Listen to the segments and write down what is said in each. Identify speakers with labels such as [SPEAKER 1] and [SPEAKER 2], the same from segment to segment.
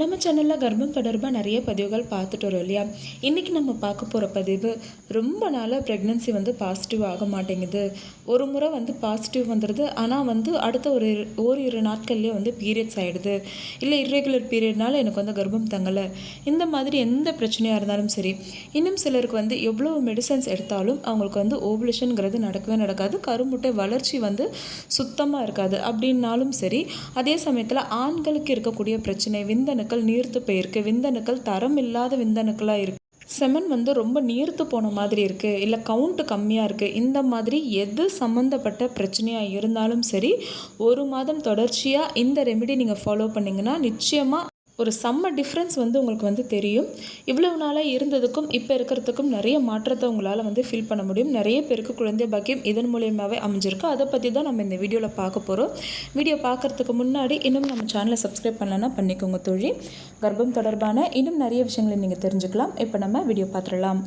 [SPEAKER 1] நம்ம சேனலில் கர்ப்பம் தொடர்பாக நிறைய பதிவுகள் பார்த்துட்டு வரோம் இல்லையா? இன்றைக்கி நம்ம பார்க்க போகிற பதிவு ரொம்ப நாளாக ப்ரெக்னென்சி வந்து பாசிட்டிவ் ஆக மாட்டேங்குது. ஒரு முறை வந்து பாசிட்டிவ் வந்துடுது ஆனால் வந்து அடுத்த ஒரு ஒரு இரு நாட்கள்லேயே வந்து பீரியட்ஸ் ஆகிடுது இல்லை இர்ரெகுலர் பீரியட்னால எனக்கு வந்து கர்ப்பம் தங்கலை. இந்த மாதிரி எந்த பிரச்சனையாக இருந்தாலும் சரி இன்னும் சிலருக்கு வந்து எவ்வளோ மெடிசன்ஸ் எடுத்தாலும் அவங்களுக்கு வந்து ஓபுலேஷனுங்கிறது நடக்கவே நடக்காது. கருமுட்டை வளர்ச்சி வந்து சுத்தமாக இருக்காது. அப்படின்னாலும் சரி அதே சமயத்தில் ஆண்களுக்கு இருக்கக்கூடிய பிரச்சனை விந்தன விந்தணுக்கள் நீர்த்து போயிருக்கு. விந்தணுக்கள் தரம் இல்லாத விந்தணுக்களாக இருக்கு. செமன் வந்து ரொம்ப நீர்த்து போன மாதிரி இருக்குது இல்லை கவுண்ட்டு கம்மியாக இருக்குது இந்த மாதிரி எது சம்மந்தப்பட்ட பிரச்சனையாக இருந்தாலும் சரி ஒரு மாதம் தொடர்ச்சியாக இந்த ரெமெடி நீங்கள் ஃபாலோ பண்ணிங்கன்னா நிச்சயமாக ஒரு செம்ம டிஃப்ரென்ஸ் வந்து உங்களுக்கு வந்து தெரியும். இவ்வளவு நாளாக இருந்ததுக்கும் இப்போ இருக்கிறதுக்கும் நிறைய மாற்றத்தை உங்களால் வந்து ஃபீல் பண்ண முடியும். நிறைய பேருக்கு குழந்தை பாக்கியம் இதன் மூலியமாகவே அமைஞ்சிருக்கு. அதை பற்றி தான் நம்ம இந்த வீடியோவில் பார்க்க போகிறோம் வீடியோ பார்க்குறதுக்கு முன்னாடி இன்னும் நம்ம சேனலை சப்ஸ்கிரைப் பண்ணலன்னா பண்ணிக்கோங்க தொழில் கர்ப்பம் தொடர்பான இன்னும் நிறைய விஷயங்களை நீங்கள் தெரிஞ்சுக்கலாம். இப்போ நம்ம வீடியோ பார்த்துடலாம்.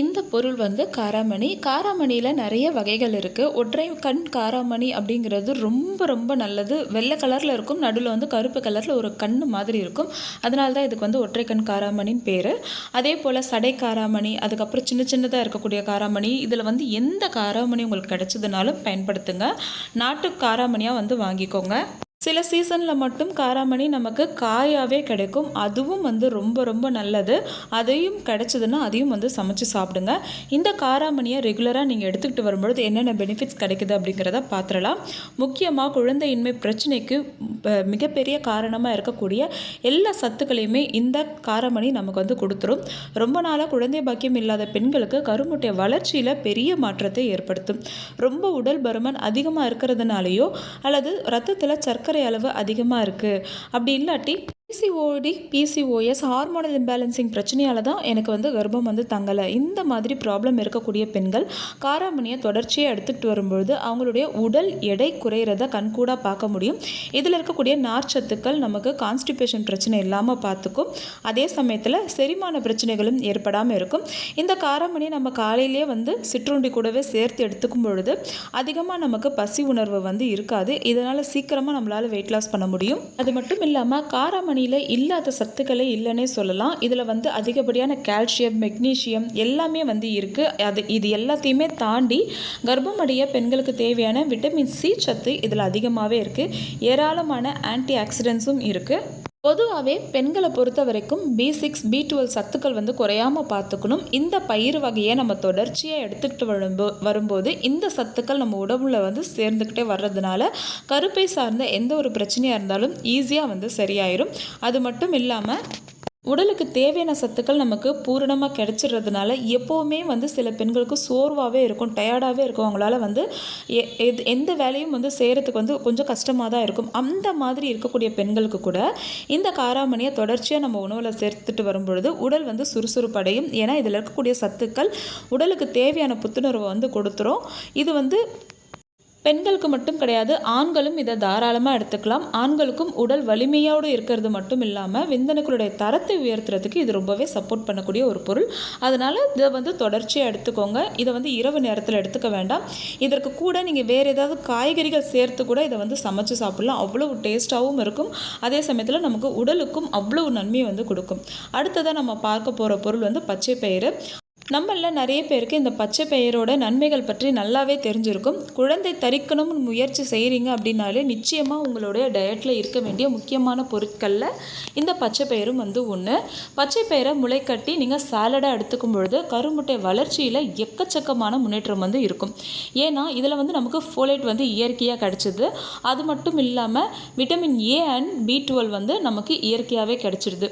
[SPEAKER 1] இந்த பொருள் வந்து காராமணி. காராமணியில் நிறைய வகைகள் இருக்குது ஒற்றை கண் காராமணி அப்படிங்கிறது ரொம்ப ரொம்ப நல்லது. வெள்ளை கலரில் இருக்கும். நடுவில் வந்து கருப்பு கலரில் ஒரு கண் மாதிரி இருக்கும். அதனால தான் இதுக்கு வந்து ஒற்றை கண் காராமணின்னு பேர். அதே போல் சடை காராமணி அதுக்கப்புறம் சின்ன சின்னதாக இருக்கக்கூடிய காராமணி. இதில் வந்து எந்த காராமணி உங்களுக்கு கிடைச்சதுனாலும் பயன்படுத்துங்க. நாட்டு காராமணியாக வந்து வாங்கிக்கோங்க. சில சீசனில் மட்டும் காராமணி நமக்கு காயாகவே கிடைக்கும். அதுவும் வந்து ரொம்ப ரொம்ப நல்லது. அதையும் கிடைச்சதுன்னா அதையும் வந்து சமைச்சு சாப்பிடுங்க. இந்த காராமணியை ரெகுலராக நீங்கள் எடுத்துக்கிட்டு வரும்பொழுது என்னென்ன பெனிஃபிட்ஸ் கிடைக்குது அப்படிங்கிறத பார்த்துடலாம். முக்கியமாக குழந்தையின்மை பிரச்சனைக்கு மிகப்பெரிய காரணமாக இருக்கக்கூடிய எல்லா சத்துக்களையுமே இந்த காராமணி நமக்கு வந்து கொடுத்துரும். ரொம்ப நாளாக குழந்தை பாக்கியம் இல்லாத பெண்களுக்கு கருமுட்டை வளர்ச்சியில் பெரிய மாற்றத்தை ஏற்படுத்தும். ரொம்ப உடல் பருமன் அதிகமாக இருக்கிறதுனாலையோ அல்லது ரத்தத்தில் சர்க்கரை அளவு அதிகமாக இருக்குது அப்படி இல்லாட்டி பிசிஓடி பிசிஓஎஸ் ஹார்மோனல் இம்பேலன்சிங் பிரச்சனையால் தான் எனக்கு வந்து கர்ப்பம் வந்து தங்கலை. இந்த மாதிரி ப்ராப்ளம் இருக்கக்கூடிய பெண்கள் காராமணியை தொடர்ச்சியாக எடுத்துக்கிட்டு வரும்பொழுது அவங்களுடைய உடல் எடை குறையிறத கண்கூடாக பார்க்க முடியும். இதில் இருக்கக்கூடிய நார்ச்சத்துக்கள் நமக்கு கான்ஸ்டிபேஷன் பிரச்சனை இல்லாமல் பார்த்துக்கும். அதே சமயத்தில் செரிமான பிரச்சனைகளும் ஏற்படாமல் இருக்கும். இந்த காராமணியை நம்ம காலையிலேயே வந்து சிற்றுண்டி கூடவே சேர்த்து எடுத்துக்கும் பொழுது அதிகமாக நமக்கு பசி உணர்வு வந்து இருக்காது. இதனால் சீக்கிரமாக நம்மளால் வெயிட் லாஸ் பண்ண முடியும். அது மட்டும் இல்லாமல் காராமணி காராமணியில் இல்லாத சத்துக்களே இல்லைன்னே சொல்லலாம். இதில் வந்து அதிகப்படியான கால்சியம் மெக்னீசியம் எல்லாமே வந்து இருக்குது அது இது எல்லாத்தையுமே தாண்டி கர்ப்பமடைய பெண்களுக்கு தேவையான விட்டமின் சி சத்து இதில் அதிகமாகவே இருக்குது ஏராளமான ஆன்டி ஆக்சிடென்ட்ஸும் இருக்குது பொதுவாகவே பெண்களை பொறுத்த வரைக்கும் பி சிக்ஸ் பி டுவெல் சத்துக்கள் வந்து குறையாமல் பார்த்துக்கணும். இந்த பயிர் வகையை நம்ம தொடர்ச்சியாக எடுத்துக்கிட்டு வரும்போ வரும்போது இந்த சத்துக்கள் நம்ம உடம்புல வந்து சேர்ந்துக்கிட்டே வர்றதுனால கருப்பை சார்ந்த எந்த ஒரு பிரச்சனையாக இருந்தாலும் ஈஸியாக வந்து சரியாயிரும். அது மட்டும் இல்லாமல் உடலுக்கு தேவையான சத்துக்கள் நமக்கு பூரணமாக கிடைச்சிடுறதுனால எப்போவுமே வந்து சில பெண்களுக்கு சோர்வாகவே இருக்கும் டயர்டாகவே இருக்கும். அவங்களால வந்து எ- எது- எந்த வேலையும் வந்து செய்கிறதுக்கு வந்து கொஞ்சம் கஷ்டமாக தான் இருக்கும். அந்த மாதிரி இருக்கக்கூடிய பெண்களுக்கு கூட இந்த காராமணியை தொடர்ச்சியாக நம்ம உணவில் சேர்த்துட்டு வரும்பொழுது உடல் வந்து சுறுசுறுப்படையும் ஏன்னா இதில் இருக்கக்கூடிய சத்துக்கள் உடலுக்கு தேவையான புத்துணர்வை வந்து கொடுத்துரும். இது வந்து பெண்களுக்கு மட்டும் கிடையாது ஆண்களும் இதை தாராளமாக எடுத்துக்கலாம். ஆண்களுக்கும் உடல் வலிமையோடு இருக்கிறது மட்டும் இல்லாமல் விந்தணுக்களுடைய தரத்தை உயர்த்துறதுக்கு இது ரொம்பவே சப்போர்ட் பண்ணக்கூடிய ஒரு பொருள். அதனால் இதை வந்து தொடர்ச்சியாக எடுத்துக்கோங்க. இதை வந்து இரவு நேரத்தில் எடுத்துக்க வேண்டாம். இதற்கு கூட நீங்கள் வேறு ஏதாவது காய்கறிகள் சேர்த்து கூட இதை வந்து சமைச்சு சாப்பிட்லாம். அவ்வளவு டேஸ்ட்டாகவும் இருக்கும். அதே சமயத்தில் நமக்கு உடலுக்கும் அவ்வளவு நன்மையை வந்து கொடுக்கும். அடுத்ததாக நம்ம பார்க்க போகிற பொருள் வந்து பச்சை பயிறு நம்மள நிறைய பேருக்கு இந்த பச்சை பயிரோட நன்மைகள் பற்றி நல்லாவே தெரிஞ்சிருக்கும். குழந்தை தரிக்கணும்னு முயற்சி செய்கிறீங்க அப்படின்னாலே நிச்சயமாக உங்களுடைய டயட்டில் இருக்க வேண்டிய முக்கியமான பொருட்களில் இந்த பச்சை பயிரும் வந்து ஒன்று பச்சை பயிரை முளைக்கட்டி நீங்கள் சாலடாக எடுத்துக்கும் பொழுது கருமுட்டை வளர்ச்சியில் எக்கச்சக்கமான முன்னேற்றம் வந்து இருக்கும். ஏன்னா இதில் வந்து நமக்கு ஃபோலேட் வந்து இயற்கையாக கிடச்சிது. அது மட்டும் இல்லாமல் vitamin A and B twelve வந்து நமக்கு இயற்கையாகவே கிடச்சிடுது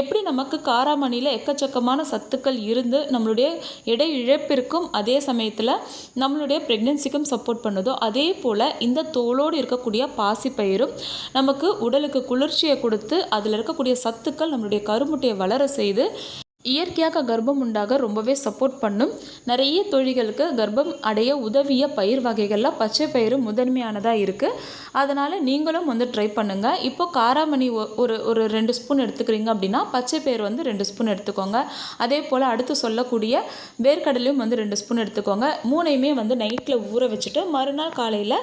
[SPEAKER 1] எப்படி நமக்கு காராமணியில் எக்கச்சக்கமான சத்துக்கள் இருந்து நம்ம நம்மளுடைய எடை இழப்பிற்கும் அதே சமயத்தில் நம்மளுடைய ப்ரெக்னென்சிக்கும் சப்போர்ட் பண்ணுதோ அதே போல் இந்த தோலோடு இருக்கக்கூடிய பாசிப்பயிரும் நமக்கு உடலுக்கு குளிர்ச்சியை கொடுத்து அதில் இருக்கக்கூடிய சத்துக்கள் நம்மளுடைய கருமுட்டையை வளர செய்து இயற்கையாக கர்ப்பம் உண்டாக ரொம்பவே சப்போர்ட் பண்ணும். நிறைய தொழில்களுக்கு கர்ப்பம் அடைய உதவிய பயிர் வகைகளில் பச்சை பயிறு முதன்மையானதாக இருக்குது அதனால் நீங்களும் வந்து ட்ரை பண்ணுங்கள் இப்போ காராமணி ஒரு ஒரு ரெண்டு ஸ்பூன் எடுத்துக்கிறீங்க அப்படின்னா பச்சை பயிறு வந்து ரெண்டு ஸ்பூன் எடுத்துக்கோங்க. அதே போல் அடுத்து சொல்லக்கூடிய வேர்க்கடலையும் வந்து ரெண்டு ஸ்பூன் எடுத்துக்கோங்க. மூணையுமே வந்து நைட்டில் ஊற வச்சுட்டு மறுநாள் காலையில்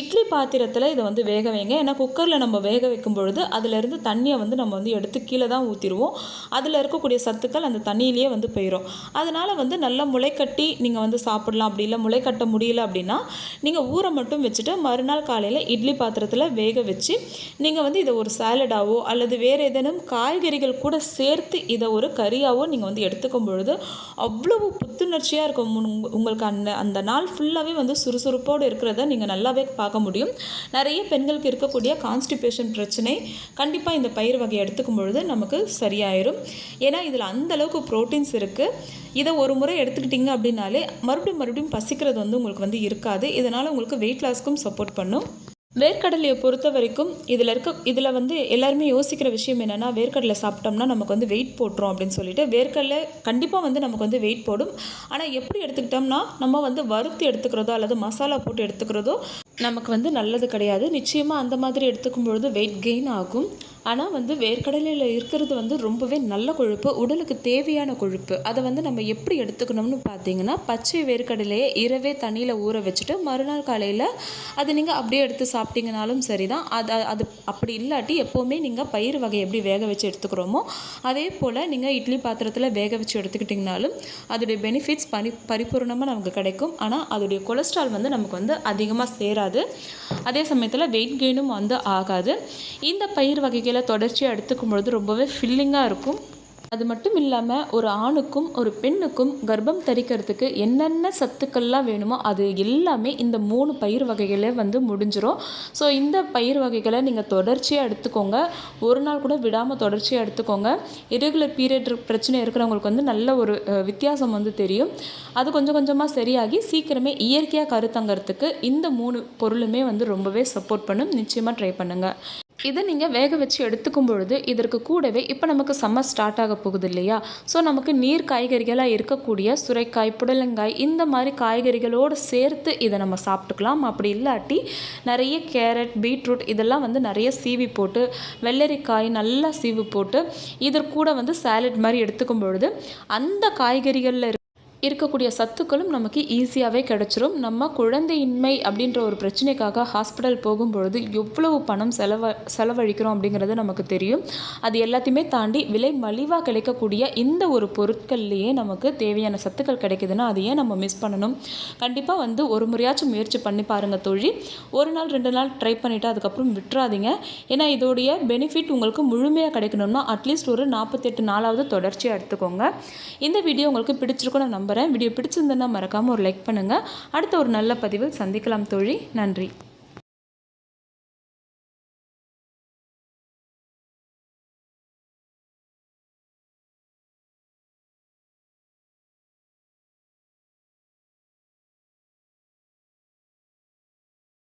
[SPEAKER 1] இட்லி பாத்திரத்தில் இதை வந்து வேக வைங்க. ஏன்னா குக்கரில் நம்ம வேக வைக்கும் பொழுது அதிலிருந்து தண்ணியை வந்து நம்ம வந்து எடுத்து கீழே தான் ஊற்றிடுவோம் அதில் இருக்கக்கூடிய சத்துக்கள் அந்த தண்ணியிலேயே வந்து போயிடும் அதனால் வந்து நல்லா முளைக்கட்டி நீங்கள் வந்து சாப்பிடலாம். அப்படி இல்லை முளைக்கட்ட முடியல அப்படின்னா நீங்கள் ஊற மட்டும் வச்சுட்டு மறுநாள் காலையில் இட்லி பாத்திரத்தில் வேக வச்சு நீங்கள் வந்து இதை ஒரு சாலடாவோ அல்லது வேறு ஏதேனும் காய்கறிகள் கூட சேர்த்து இதை ஒரு கறியாவோ நீங்கள் வந்து எடுத்துக்கும் பொழுது அவ்வளவு புத்துணர்ச்சியாக இருக்கும். உங்களுக்கு அந்த அந்த நாள் ஃபுல்லாகவே வந்து சுறுசுறுப்போடு இருக்கிறத நீங்கள் நல்லாவே பார்க்க முடியும். நிறைய பெண்களுக்கு இருக்கக்கூடிய கான்ஸ்டிபேஷன் பிரச்சனை கண்டிப்பாக இந்த பயிர் வகையை எடுத்துக்கும் பொழுது நமக்கு சரியாயிரும். ஏன்னா இதில் அந்த அளவுக்கு ப்ரோட்டீன்ஸ் இருக்குது இதை ஒரு முறை எடுத்துக்கிட்டிங்க அப்படின்னாலே மறுபடியும் மறுபடியும் பசிக்கிறது வந்து உங்களுக்கு வந்து இருக்காது. இதனால் உங்களுக்கு வெயிட் லாஸ்க்கும் சப்போர்ட் பண்ணும். வேர்க்கடலையை பொறுத்த வரைக்கும் இதில் இருக்க இதில் வந்து எல்லாருமே யோசிக்கிற விஷயம் என்னென்னா வேர்க்கடலை சாப்பிட்டோம்னா நமக்கு வந்து வெயிட் போட்டுரும் அப்படின்னு சொல்லிட்டு வேர்க்கடலை கண்டிப்பாக வந்து நமக்கு வந்து வெயிட் போடும். ஆனால் எப்படி எடுத்துக்கிட்டோம்னா நம்ம வந்து வறுத்து எடுத்துக்கிறதோ அல்லது மசாலா போட்டு எடுத்துக்கிறதோ நமக்கு வந்து நல்லது கிடையாது. நிச்சயமாக அந்த மாதிரி எடுத்துக்கும் பொழுது வெயிட் கெயின் ஆகும். ஆனால் வந்து வேர்க்கடலையில் இருக்கிறது வந்து ரொம்பவே நல்ல கொழுப்பு உடலுக்கு தேவையான கொழுப்பு. அதை வந்து நம்ம எப்படி எடுத்துக்கணும்னு பார்த்தீங்கன்னா பச்சை வேர்க்கடலையை இரவே தண்ணியில் ஊற வச்சுட்டு மறுநாள் காலையில் அது நீங்கள் அப்படியே எடுத்து சாப்பிட்டீங்கனாலும் சரி தான் அது அது அப்படி இல்லாட்டி எப்போவுமே நீங்கள் பயிர் வகை எப்படி வேக வச்சு எடுத்துக்கிறோமோ அதே போல் நீங்கள் இட்லி பாத்திரத்தில் வேக வச்சு எடுத்துக்கிட்டிங்கனாலும் அதோடைய பெனிஃபிட்ஸ் பரி பரிபூர்ணமாக நமக்கு கிடைக்கும். ஆனால் அதோடைய கொலஸ்ட்ரால் வந்து நமக்கு வந்து அதிகமாக சேராது. அதே சமயத்தில் வெயிட் கெயினும் வந்து ஆகாது. இந்த பயிர் வகைகளை தொடர்ச்சியாக எடுத்துக்கும் பொழுது ரொம்பவே ஃபில்லிங்காக இருக்கும். அது மட்டும் இல்லாமல் ஒரு ஆணுக்கும் ஒரு பெண்ணுக்கும் கர்ப்பம் தரிக்கிறதுக்கு என்னென்ன சத்துக்கள்லாம் வேணுமோ அது எல்லாமே இந்த மூணு பயிர் வகைகளே வந்து முடிஞ்சிடும் ஸோ இந்த பயிர் வகைகளை நீங்கள் தொடர்ச்சியாக எடுத்துக்கோங்க. ஒரு நாள் கூட விடாமல் தொடர்ச்சியாக எடுத்துக்கோங்க. இரெகுலர் பீரியட் பிரச்சனை இருக்கிறவங்களுக்கு வந்து நல்ல ஒரு வித்தியாசம் வந்து தெரியும். அது கொஞ்சம் கொஞ்சமாக சரியாகி சீக்கிரமே இயற்கையாக கருத்தங்கிறதுக்கு இந்த மூணு பொருளுமே வந்து ரொம்பவே சப்போர்ட் பண்ணும். நிச்சயமாக ட்ரை பண்ணுங்கள் இதை நீங்கள் வேக வச்சு எடுத்துக்கும் பொழுது இதற்கு கூடவே இப்போ நமக்கு சம்மர் ஸ்டார்ட் ஆக போகுது இல்லையா? ஸோ நமக்கு நீர் காய்கறிகளாக இருக்கக்கூடிய சுரைக்காய் புடலங்காய் இந்த மாதிரி காய்கறிகளோடு சேர்த்து இதை நம்ம சாப்பிட்டுக்கலாம். அப்படி இல்லாட்டி நிறைய கேரட் பீட்ரூட் இதெல்லாம் வந்து நிறைய சீவி போட்டு வெள்ளரிக்காய் நல்லா சீவி போட்டு இதற்கூட வந்து சாலட் மாதிரி எடுத்துக்கும் பொழுது அந்த காய்கறிகளில் இருக்க இருக்கக்கூடிய சத்துக்களும் நமக்கு ஈஸியாகவே கிடச்சிரும். நம்ம குழந்தையின்மை அப்படின்ற ஒரு பிரச்சனைக்காக ஹாஸ்பிட்டல் போகும்பொழுது எவ்வளவு பணம் செலவ செலவழிக்கிறோம் அப்படிங்கிறது நமக்கு தெரியும். அது எல்லாத்தையுமே தாண்டி விலை மலிவாக கிடைக்கக்கூடிய இந்த ஒரு பொருட்கள்லேயே நமக்கு தேவையான சத்துக்கள் கிடைக்குதுன்னா அதை ஏன் நம்ம மிஸ் பண்ணணும். கண்டிப்பாக வந்து ஒரு முறையாச்சும் முயற்சி பண்ணி பாருங்கள் தோழி. ஒரு நாள் ரெண்டு நாள் ட்ரை பண்ணிவிட்டு அதுக்கப்புறம் விட்டுறாதீங்க. ஏன்னா இதோடைய பெனிஃபிட் உங்களுக்கு முழுமையாக கிடைக்கணும்னா அட்லீஸ்ட் ஒரு நாற்பத்தெட்டு நாளாவது தொடர்ச்சியாக எடுத்துக்கோங்க. இந்த வீடியோ உங்களுக்கு பிடிச்சிருக்கும் நான் நம்புகிறேன் வீடியோ பிடிச்சிருந்ததுன்னா மறக்காமல் ஒரு லைக் பண்ணுங்கள் அடுத்த ஒரு நல்ல பதிவில் சந்திக்கலாம் தோழி. நன்றி.